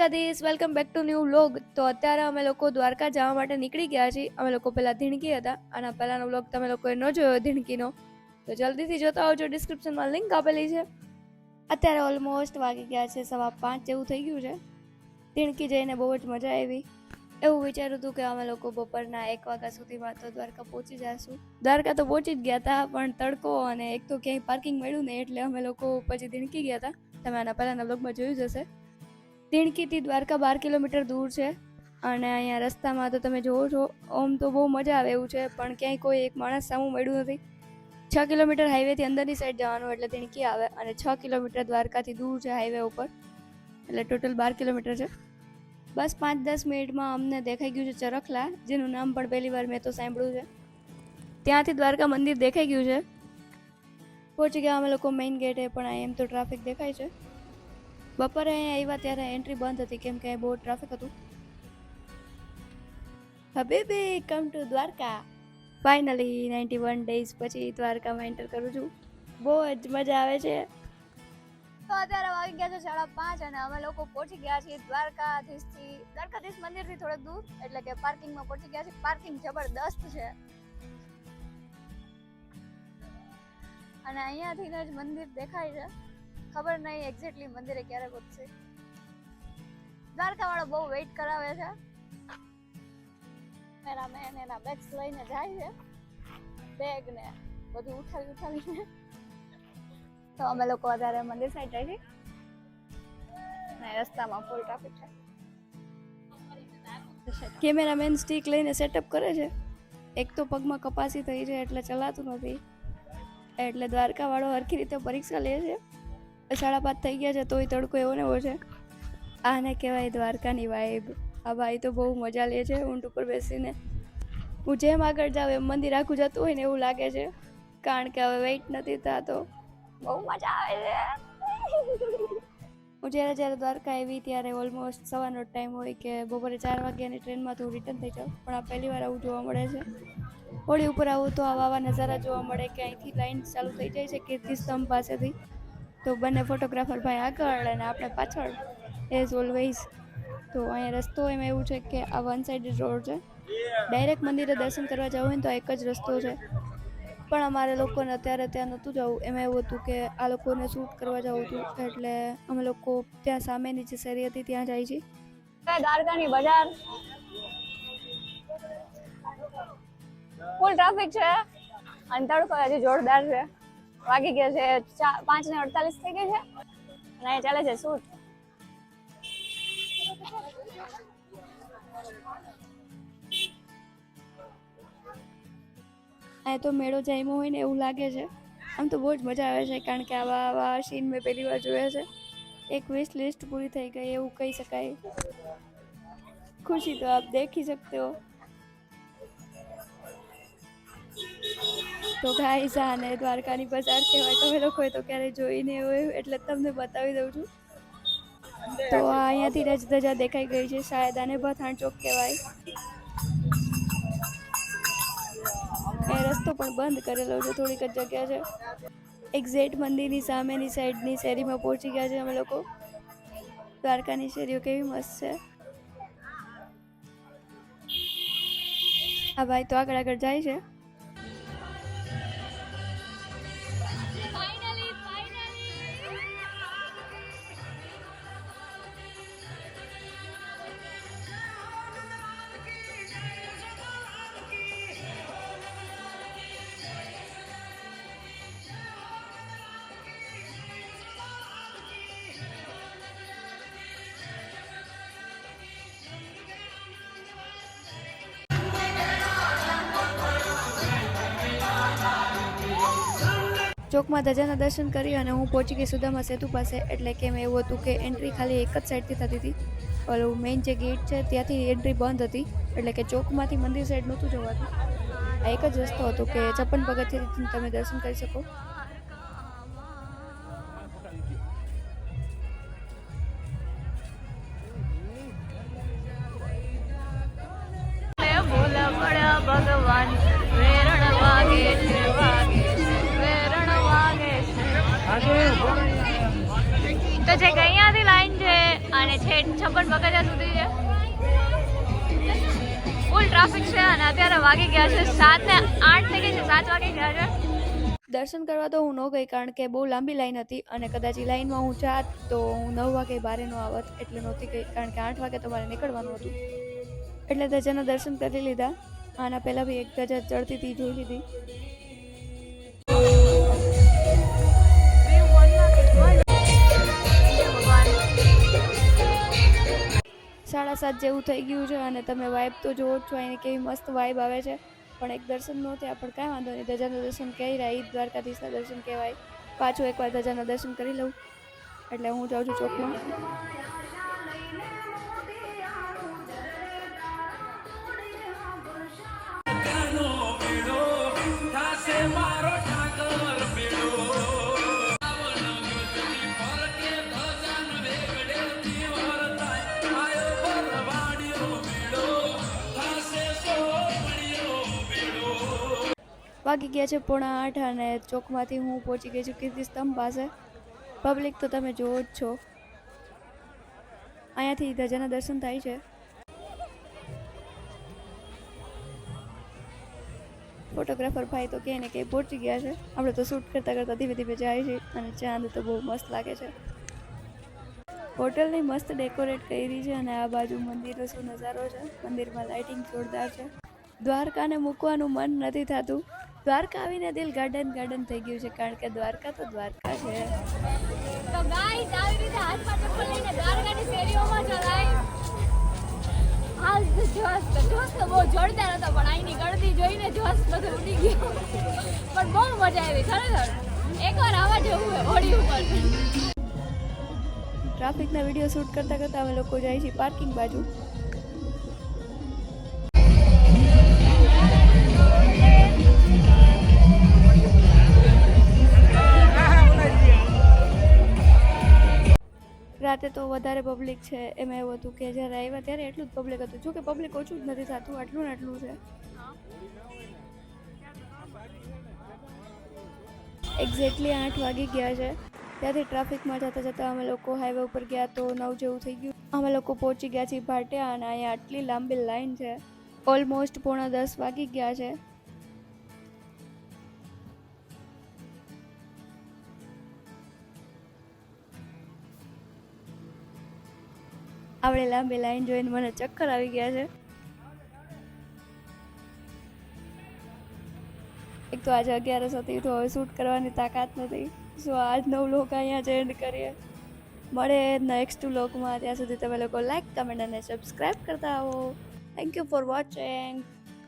Dwarkadhish welcome back to new vlog તો અત્યારે અમે લોકો દ્વારકા જવા માટે નીકળી ગયા છીએ. અમે લોકો પહેલાં ધીણકી હતા અને પહેલાંનો વ્લોગ તમે લોકોએ ન જોયો ધીણકીનો. તો જલ્દીથી જોતા આવજો ડિસ્ક્રિપ્શનમાં લિંક આપેલી છે. અત્યારે ઓલમોસ્ટ વાગી ગયા છે સવા પાંચ જેવું થઈ ગયું છે. ધીણકી જઈને બહુ જ મજા આવી. એવું વિચાર્યું હતું કે અમે લોકો બપોરના એક વાગ્યા સુધીમાં તો દ્વારકા પહોંચી જઈશું દ્વારકા તો પહોંચી જ ગયા હતા, પણ તડકો અને એક તો ક્યાંય પાર્કિંગ મળ્યું નહીં એટલે અમે લોકો પછી ધીણકી ગયા હતા. તમે આના પહેલાંના બ્લોગમાં જોયું જ હશે. ધીણકીથી દ્વારકા બાર કિલોમીટર દૂર છે. અને અહીંયા રસ્તામાં તો તમે જોવો છો, આમ તો બહુ મજા આવે એવું છે, પણ ક્યાંય કોઈ એક માણસ સામું મળ્યું નથી. છ કિલોમીટર હાઈવેથી અંદરની સાઈડ જવાનું એટલે ધીણકી આવે અને છ કિલોમીટર દ્વારકાથી દૂર છે હાઈવે ઉપર. એટલે ટોટલ બાર કિલોમીટર છે. બસ પાંચ દસ મિનિટમાં અમને દેખાઈ ગયું છે ચરખલા, જેનું નામ પણ પહેલી વાર મેં તો સાંભળ્યું છે. ત્યાંથી દ્વારકા મંદિર દેખાઈ ગયું છે. પહોંચી ગયા અમે લોકો મેઇન ગેટે પણ એમ તો ટ્રાફિક દેખાય છે. બપોરે આવ્યા ત્યારે એન્ટ્રી બંધ હતી. કેમ કે બહુ ટ્રાફિક હતું. હબીબી come to Dwarka. Finally ninety one days પછી દ્વારકામાં એન્ટર કરું છું. બહુ જ મજા આવે છે. તો અત્યારે વાગી ગયા છે સાડા પાંચ અને અમે લોકો પહોંચી ગયા છીએ દ્વારકાધીશથી. દ્વારકાધીશ મંદિરથી થોડેક દૂર, એટલે કે પાર્કિંગમાં પહોંચી ગયા છે પાર્કિંગ જબરદસ્ત છે. અને અહીંયાથી જ મંદિર દેખાય છે. ખબર નહીં એક્ઝેક્ટલી મંદિરે ક્યારે પહોંચશે દ્વારકા વાળો બહુ વેઇટ કરાવે છે. એના મેન એના બેગ્સ લઈને જાય છે. બેગ ને બધું ઉઠાવી ઉઠાવીને. તો અમે લોકો વધારે મંદિર સાઈડ છે. ને રસ્તામાં ફૂલ ટ્રાફિક છે કેમેરામેન સ્ટીક લઈને સેટઅપ કરે છે. એક તો પગમાં કપાસી થઈ છે એટલે ચલાતું નથી. એટલે દ્વારકાવાળો હરખી રીતે પરીક્ષા લે છે. સાડા પાંચ થઈ ગયા છે, તોય તડકો એવો ને એવો છે. આને કહેવાય દ્વારકાની વાઇબ આ ભાઈ તો બહુ મજા લે છે, ઊંટ ઉપર બેસીને. હું જેમ આગળ જાઉં એમ મંદિર આખું જતું હોય ને એવું લાગે છે. કારણ કે હવે વેઇટ નથી થતો. બહુ મજા આવે છે. હું જ્યારે જ્યારે દ્વારકા આવી ત્યારે ઓલમોસ્ટ સવારનો ટાઈમ હોય કે બપોરે ચાર વાગ્યાની ટ્રેનમાં તો રિટર્ન થઈ જાઉં. પણ આ પહેલી વાર આવું જોવા મળે છે. હોળી ઉપર આવું તો આવા આવા નજારા જોવા મળે કે અહીંથી લાઈન ચાલુ થઈ જાય છે કીર્તિ સ્તંભ પાસેથી. તો બંને ફોટોગ્રાફર ભાઈ આગળ અને આપણે પાછળ એઝ ઓલવેઝ તો અહીંયા રસ્તો એમાં એવું છે કે આ વન સાઈડ રોડ છે. ડાયરેક્ટ મંદિરે દર્શન કરવા જવું હોય તો એક જ રસ્તો છે. પણ અમારે લોકોને અત્યારે ત્યાં નહોતું જવું. એમાં એવું હતું કે આ લોકોને શૂટ કરવા જવું હતું. એટલે અમે લોકો ત્યાં સામેની જે શેરી હતી ત્યાં જાય છે દ્વારકાની બજાર. ફૂલ ટ્રાફિક છે. અને હજી જોરદાર છે. વાગી ગયા છે પાંચ ને અડતાલીસ થઈ ગઈ છે. અને ચાલે છે શૂટ. અહીંયા તો મેળો જામ્યો હોય ને એવું લાગે છે. આમ તો બહુ જ મજા આવે છે કારણ કે આવા આવા સીન મેં પહેલી વાર જોયા છે. એક વિશ લિસ્ટ પૂરી થઈ ગઈ, એવું કહી શકાય. ખુશી તો આપ દેખી શકતે હો. તો ગાઈઝ આને દ્વારકાની બજાર કહેવાય. તમે લોકોએ તો ક્યારેય જોઈને હોય એટલે તમને બતાવી દઉં છું. તો આ અહીંયાથી રજ ધજા દેખાઈ ગઈ છે, શાયદ આને ભથાણ ચોક કહેવાય. એ રસ્તો પણ બંધ કરેલો છે, થોડીક જ જગ્યા છે. એક્ઝેક્ટ મંદિરની સામેની સાઈડની શેરીમાં પહોંચી ગયા છે અમે લોકો. દ્વારકાની શેરીઓ કેવી મસ્ત છે. આ ભાઈ તો આગળ આગળ જાય છે. ચોકમાં ધજાના દર્શન કરી અને હું પહોંચી ગઈ સુદામા સેતુ પાસે, એટલે કે મેં એવું હતું કે એન્ટ્રી ખાલી એક જ સાઈડથી થતી હતી. ઓલું મેઇન જે ગેટ છે, ત્યાંથી એન્ટ્રી બંધ હતી, એટલે કે ચોકમાંથી મંદિર સાઈડ નહોતું જવાતું. આ એક જ રસ્તો હતો કે છપ્પન પગથિયાથી તમે દર્શન કરી શકો. વાગે છે તો જે અહીંયાથી લાઈન છે અને છેક છપ્પન પગથિયા સુધી છે. ફૂલ ટ્રાફિક છે અને અત્યારે વાગી ગયા છે સાત ને આઠ થઈ ગઈ છે, સાત વાગી ગયા છે. દર્શન કરવા તો હું ન ગઈ કારણ કે બહુ લાંબી લાઈન હતી અને કદાચ એ લાઈનમાં હું જાત તો હું નવ વાગે બારે ન આવત એટલે નહોતી ગઈ કારણ કે આઠ વાગે તો મારે નીકળવાનું હતું. એટલે ધજાના દર્શન કરી લીધા. આના પહેલાં બી એક ધજા ચડતી હતી, જોઈ લીધી. સાડા જેવું થઈ ગયું છે અને તમે વાઇબ તો જોવો જ છો, એને કેવી મસ્ત વાઇબ આવે છે. પણ એક દર્શન ન થયા, પણ કાંઈ વાંધો નહીં ધજાનું દર્શન કહી રહ્યા, ઈ દ્વારકાધીશના દર્શન કહેવાય. પાછું એકવાર ધજાના દર્શન કરી લઉં. એટલે હું જાઉં છું ચોકમાં. વાગી ગયા છે પોણા આઠ અને ચોકમાંથી હું પહોંચી ગઈ છું કીર્તિ સ્તંભ પાસે. પબ્લિક તો તમે જુઓ જ છો. અહીંયાથી ધજાના દર્શન થાય છે. ફોટોગ્રાફર ભાઈ તો કહે ને કે પહોંચી ગયા છે. આપણે તો શૂટ કરતાં કરતાં ધીમે ધીમે જાય છે અને ચાંદ તો બહુ મસ્ત લાગે છે. હોટલની મસ્ત ડેકોરેટ કરી છે અને આ બાજુ મંદિરનો શું નજારો છે? મંદિરમાં લાઇટિંગ જોરદાર છે. દ્વારકાને મૂકવાનું મન નથી થતું. દ્વારકા આવીને દિલ ગાર્ડન ગાર્ડન થઈ ગયું છે કારણ કે દ્વારકા તો દ્વારકા છે. તો ગાઈસ આવી રીતે હાથમાં ચપ્પલ લઈને દ્વારકાની શેરીઓમાં ચલાય હાલ તો જોશ તો જોશ તો બહુ જોરદાર હતો પણ અહીંની ગળદી જોઈને જોશ બધું ઉડી ગયું. પણ બહુ મજા આવી ખરેખર. એકવાર આવા જવું હોળી ઉપર. ટ્રાફિકના વીડિયો શૂટ કરતાં કરતાં અમે લોકો જાય છીએ પાર્કિંગ બાજુ. રાતે તો વધારે પબ્લિક છે એમાં એવું હતું કે જ્યારે આવ્યા ત્યારે એટલું જ પબ્લિક હતું. જો કે પબ્લિક ઓછું જ નથી થતું, આટલું ને આટલું છે. એક્ઝેક્ટલી આઠ વાગી ગયા છે. ત્યાંથી ટ્રાફિકમાં જતાં જતાં અમે લોકો હાઈવે ઉપર ગયા તો નવ જેવું થઈ ગયું. અમે લોકો પહોંચી ગયા છીએ ભાટિયા અને અહીંયા આટલી લાંબી લાઈન છે. ઓલમોસ્ટ પોણા દસ વાગી ગયા છે. આપણે લાંબી લાઈન જોઈને મને ચક્કર આવી ગયા છે. એક તો આજે અગિયારસ હતી, તો હવે શૂટ કરવાની તાકાત નથી. સો આજનો વ્લોગ અહીંયા જ એન્ડ કરીએ. મળે નેક્સ્ટ વ્લોગમાં ત્યાં સુધી તમે લોકો લાઈક કમેન્ટ અને સબસ્ક્રાઈબ કરતા આવો. Thank you for watching